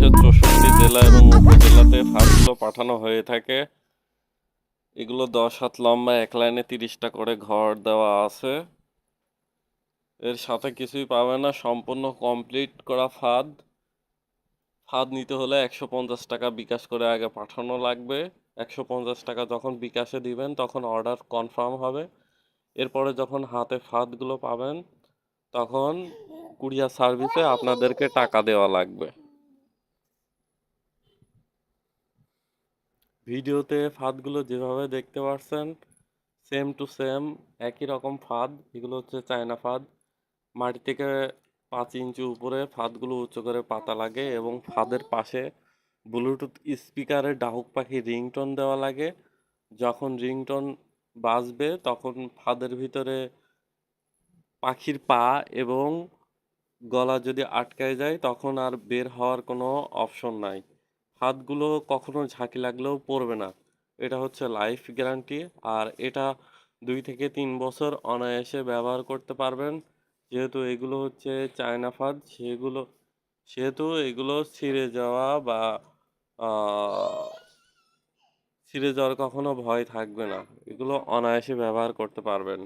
চৌষট্টি জেলা এবং উপজেলাতে ফাঁদগুলো পাঠানো হয়ে থাকে। এগুলো দশ হাত লম্বা, এক লাইনে তিরিশটা করে ঘর দেওয়া আছে। এর সাথে কিছুই পাবে না, সম্পূর্ণ কমপ্লিট করা ফাঁদ। ফাঁদ নিতে হলে একশো পঞ্চাশ টাকা বিকাশ করে আগে পাঠানো লাগবে। একশো পঞ্চাশ টাকা যখন বিকাশে দিবেন, তখন অর্ডার কনফার্ম হবে। এরপরে যখন হাতে ফাঁদগুলো পাবেন, তখন কুরিয়ার সার্ভিসে আপনাদেরকে টাকা দেওয়া লাগবে। ভিডিওতে ফাঁদগুলো যেভাবে দেখতে পাচ্ছেন সেম টু সেম একই রকম ফাঁদ। এগুলো হচ্ছে চায়না ফাঁদ। মাটি থেকে পাঁচ ইঞ্চি উপরে ফাঁদগুলো উঁচু করে পাতা লাগে এবং ফাঁদের পাশে ব্লুটুথ স্পিকারে ডাহুক পাখি রিংটোন দেওয়া লাগে। যখন রিংটোন বাজবে, তখন ফাঁদের ভিতরে পাখির পা এবং গলা যদি আটকায় যায়, তখন আর বের হওয়ার কোনো অপশন নাই। হাতগুলো কখনো ঝাঁকি লাগলেও পড়বে না। এটা হচ্ছে লাইফ গ্যারান্টি আর এটা দুই থেকে তিন বছর অনায়াসে ব্যবহার করতে পারবেন। যেহেতু এগুলো হচ্ছে চায়না ফাঁদ, সেগুলো, সেহেতু এগুলো ছিঁড়ে যাওয়া বা ছিঁড়ে যাওয়ার কখনো ভয় থাকবে না। এগুলো অনায়াসে ব্যবহার করতে পারবেন।